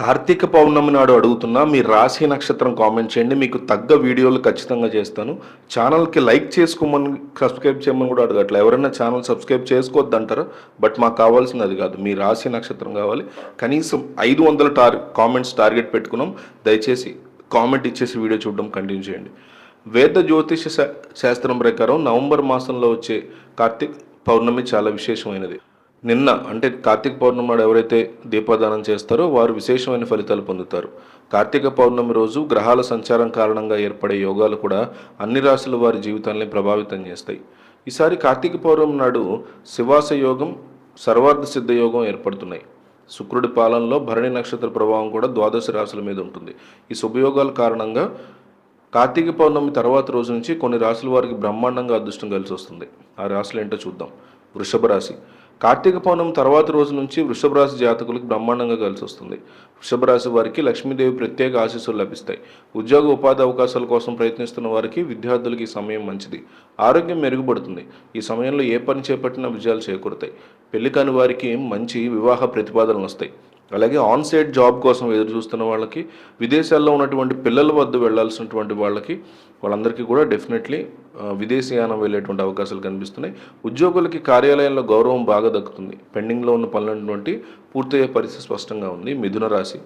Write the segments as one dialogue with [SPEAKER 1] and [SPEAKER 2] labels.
[SPEAKER 1] కార్తీక పౌర్ణమి నాడు అడుగుతున్నా మీ రాశి నక్షత్రం కామెంట్ చేయండి. మీకు తగ్గ వీడియోలు ఖచ్చితంగా చేస్తాను. ఛానల్కి లైక్ చేసుకోమని సబ్స్క్రైబ్ చేయమని కూడా అడగట్లే. ఎవరైనా ఛానల్ సబ్స్క్రైబ్ చేసుకోవద్దు అంటారు? బట్ మాకు కావాల్సింది అది కాదు. మీ రాశి నక్షత్రం కావాలి. కనీసం ఐదు వందల టార్ కామెంట్స్ టార్గెట్ పెట్టుకున్నాం. దయచేసి కామెంట్ ఇచ్చేసి వీడియో చూడడం కంటిన్యూ చేయండి. వేద జ్యోతిష శా- శాస్త్రం ప్రకారం నవంబర్ మాసంలో వచ్చే కార్తీక్ పౌర్ణమి చాలా విశేషమైనది. నిన్న అంటే కార్తీక పౌర్ణమి నాడు ఎవరైతే దీపదానం చేస్తారో వారు విశేషమైన ఫలితాలు పొందుతారు. కార్తీక పౌర్ణమి రోజు గ్రహాల సంచారం కారణంగా ఏర్పడే యోగాలు కూడా అన్ని రాశుల వారి జీవితాన్ని ప్రభావితం చేస్తాయి. ఈసారి కార్తీక పౌర్ణమి నాడు శివాస యోగం సర్వార్థ సిద్ధ యోగం ఏర్పడుతున్నాయి. శుక్రుడి పాలనలో భరణి నక్షత్ర ప్రభావం కూడా ద్వాదశ రాశుల మీద ఉంటుంది. ఈ శుభయోగాల కారణంగా కార్తీక పౌర్ణమి తర్వాత రోజు నుంచి కొన్ని రాశుల వారికి బ్రహ్మాండంగా అదృష్టం కలిసి వస్తుంది. ఆ రాశులు ఏంటో చూద్దాం. వృషభ రాశి. కార్తీక పౌర్ణం తర్వాత రోజు నుంచి వృషభ రాశి జాతకులకు బ్రహ్మాండంగా కలిసి వస్తుంది. వృషభ రాశి వారికి లక్ష్మీదేవి ప్రత్యేక ఆశీస్సులు లభిస్తాయి. ఉద్యోగ ఉపాధి అవకాశాల కోసం ప్రయత్నిస్తున్న వారికి విద్యార్థులకి ఈ సమయం మంచిది. ఆరోగ్యం మెరుగుపడుతుంది. ఈ సమయంలో ఏ పని చేపట్టినా విజయాలు చేకూరుతాయి. పెళ్ళి కాని వారికి మంచి వివాహ ప్రతిపాదనలు వస్తాయి. అలాగే ఆన్ సైట్ జాబ్ కోసం ఎదురు చూస్తున్న వాళ్ళకి విదేశాల్లో ఉన్నటువంటి పిల్లల వద్ద వెళ్ళాల్సినటువంటి వాళ్ళకి వాళ్ళందరికీ కూడా డెఫినెట్లీ విదేశీయానం వెళ్ళేటువంటి అవకాశాలు కనిపిస్తున్నాయి. ఉద్యోగులకి కార్యాలయంలో గౌరవం బాగా దక్కుతుంది. పెండింగ్లో ఉన్న పనులటువంటి పూర్తయ్యే పరిస్థితి స్పష్టంగా ఉంది. మిథున రాశి.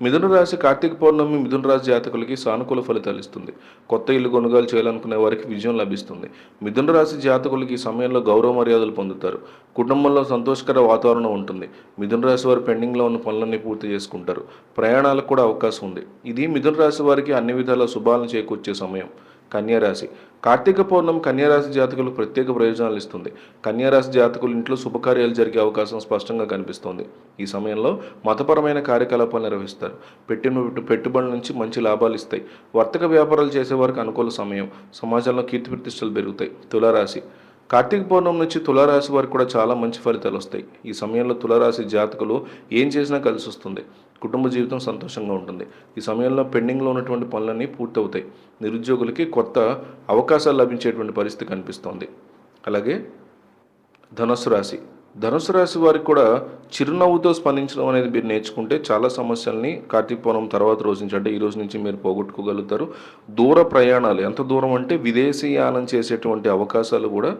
[SPEAKER 1] మిథున రాశి కార్తీక పౌర్ణమి మిథున రాశి జాతకులకి సానుకూల ఫలితాలు ఇస్తుంది. కొత్త ఇల్లు కొనుగోలు చేయాలనుకునే వారికి విజయం లభిస్తుంది. మిథున రాశి జాతకులకి ఈ సమయంలో గౌరవ మర్యాదలు పొందుతారు. కుటుంబంలో సంతోషకర వాతావరణం ఉంటుంది. మిథున రాశి వారు పెండింగ్లో ఉన్న పనులన్నీ పూర్తి చేసుకుంటారు. ప్రయాణాలకు కూడా అవకాశం ఉంది. ఇది మిథున రాశి వారికి అన్ని విధాల శుభాలను చేకూర్చే సమయం. కన్యారాశి. కార్తీక పౌర్ణమి కన్యారాశి జాతకులకు ప్రత్యేక ప్రయోజనాలు ఇస్తుంది. కన్యారాశి జాతకులు ఇంట్లో శుభకార్యాలు జరిగే అవకాశం స్పష్టంగా కనిపిస్తోంది. ఈ సమయంలో మతపరమైన కార్యకలాపాలు నిర్వహిస్తారు. పెట్టిన పెట్టుబడుల నుంచి మంచి లాభాలు ఇస్తాయి. వర్తక వ్యాపారాలు చేసేవారికి అనుకూల సమయం. సమాజంలో కీర్తి ప్రతిష్టలు పెరుగుతాయి. తులారాశి. కార్తీక పౌర్ణమి నుంచి తులారాశి వారికి కూడా చాలా మంచి ఫలితాలు వస్తాయి. ఈ సమయంలో తులారాశి జాతకులు ఏం చేసినా కలిసి వస్తుంది కుటుంబ జీవితం సంతోషంగా ఉంటుంది. ఈ సమయంలో పెండింగ్లో ఉన్నటువంటి పనులన్నీ పూర్తవుతాయి. నిరుద్యోగులకి కొత్త అవకాశాలు లభించేటువంటి పరిస్థితి కనిపిస్తోంది. అలాగే ధనుసు రాశి. ధనుసు రాశి వారికి కూడా చిరునవ్వుతో స్పందించడం అనేది మీరు నేర్చుకుంటే చాలా సమస్యల్ని కార్తీక పౌర్ణం తర్వాత రోజు నుంచి అంటే ఈ రోజు నుంచి మీరు పోగొట్టుకోగలుగుతారు. దూర ప్రయాణాలు ఎంత దూరం అంటే విదేశీయానం చేసేటువంటి అవకాశాలు కూడా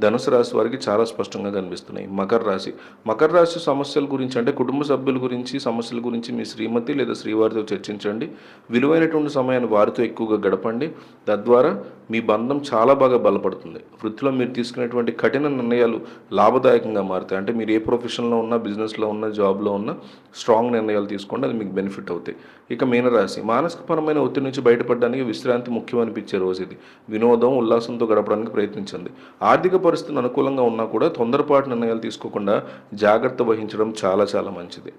[SPEAKER 1] ధనుసు రాశి వారికి చాలా స్పష్టంగా కనిపిస్తున్నాయి. మకర రాశి. మకర రాశి సమస్యల గురించి అంటే కుటుంబ సభ్యుల గురించి సమస్యల గురించి మీ శ్రీమతి లేదా శ్రీవారితో చర్చించండి. విలువైనటువంటి సమయాన్ని వారితో ఎక్కువగా గడపండి. తద్వారా మీ బంధం చాలా బాగా బలపడుతుంది. వృత్తిలో మీరు తీసుకునేటువంటి కఠిన నిర్ణయాలు లాభదాయకంగా మారుతాయి. అంటే మీరు ఏ ప్రొఫెషన్లో ఉన్నా బిజినెస్లో ఉన్న జాబ్లో ఉన్న స్ట్రాంగ్ నిర్ణయాలు తీసుకోండి అది మీకు బెనిఫిట్ అవుతాయి. ఇక మీనరాశి మానసికపరమైన ఒత్తిడి నుంచి బయటపడడానికి విశ్రాంతి ముఖ్యం అనిపించే రోజు ఇది. వినోదం ఉల్లాసంతో గడపడానికి ప్రయత్నించండి. ఆర్థిక పరిస్థితులు అనుకూలంగా ఉన్నా కూడా తొందరపాటు నిర్ణయాలు తీసుకోకుండా జాగ్రత్త వహించడం చాలా చాలా మంచిది.